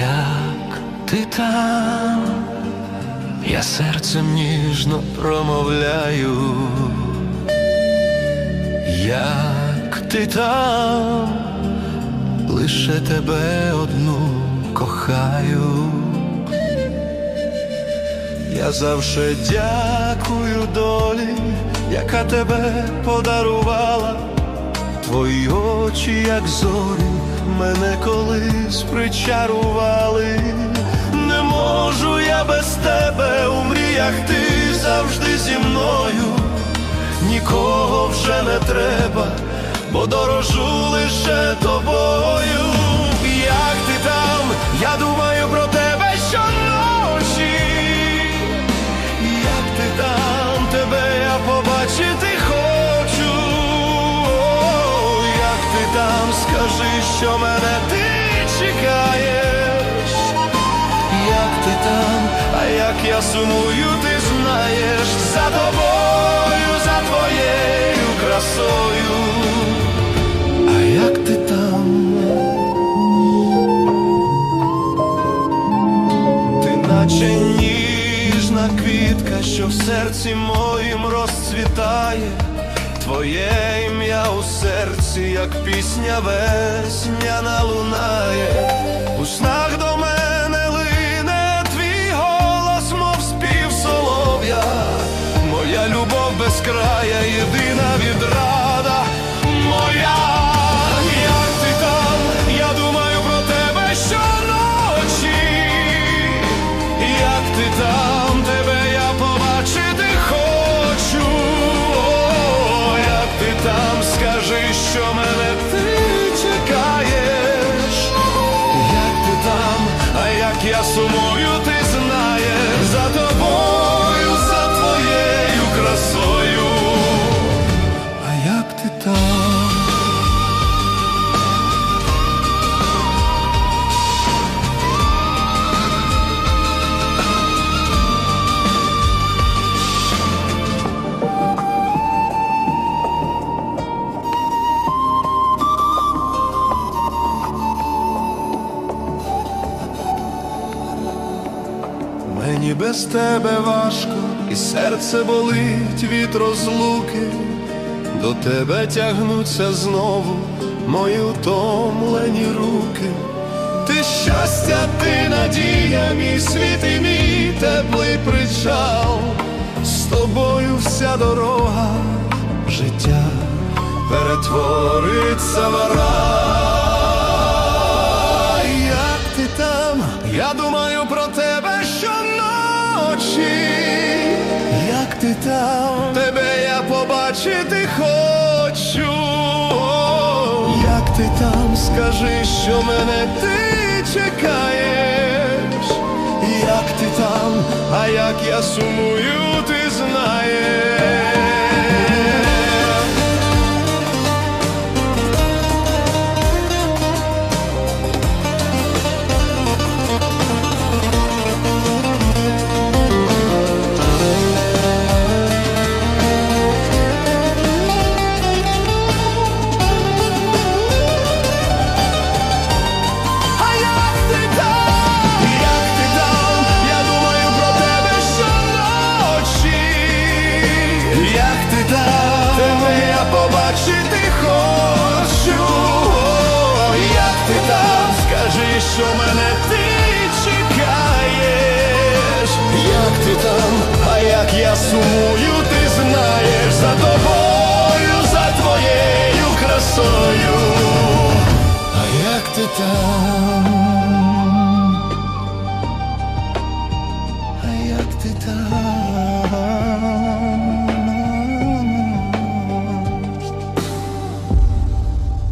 як ти там, я серцем ніжно промовляю, як ти там, лише тебе одну кохаю. Я завше дякую долі, яка тебе подарувала. Твої очі, як зорі, мене колись причарували. Не можу я без тебе у мріях, ти завжди зі мною. Нікого вже не треба, бо дорожу лише тобою. Як ти там, я думаю про тебе щоночі. Як ти там, тебе я побачити скажи, що мене ти чекаєш. Як ти там, а як я сумую, ти знаєш за тобою, за твоєю красою. А як ти там? Ти наче ніжна квітка, що в серці моїм розцвітає, Твоє ім'я у серці, як пісня весняна лунає, у снах до мене лине твій голос, мов спів солов'я, моя любов безкрая, єдина відрада там, скажи, що мене Мені без тебе важко, і серце болить від розлуки, до тебе тягнуться знову мої утомлені руки. Ти щастя, ти надія, мій світ і мій теплий причал, з тобою вся дорога життя перетвориться в рай. Щоночі. Як ти там? Тебе я побачити хочу. Як ти там? Скажи, що мене ти чекаєш. Як ти там? А як я сумую, ти знаєш. що мене ти чекаєш, як ти там, а як я сумую, ти знаєш за тобою, за твоєю красою, а як ти там. А як ти там?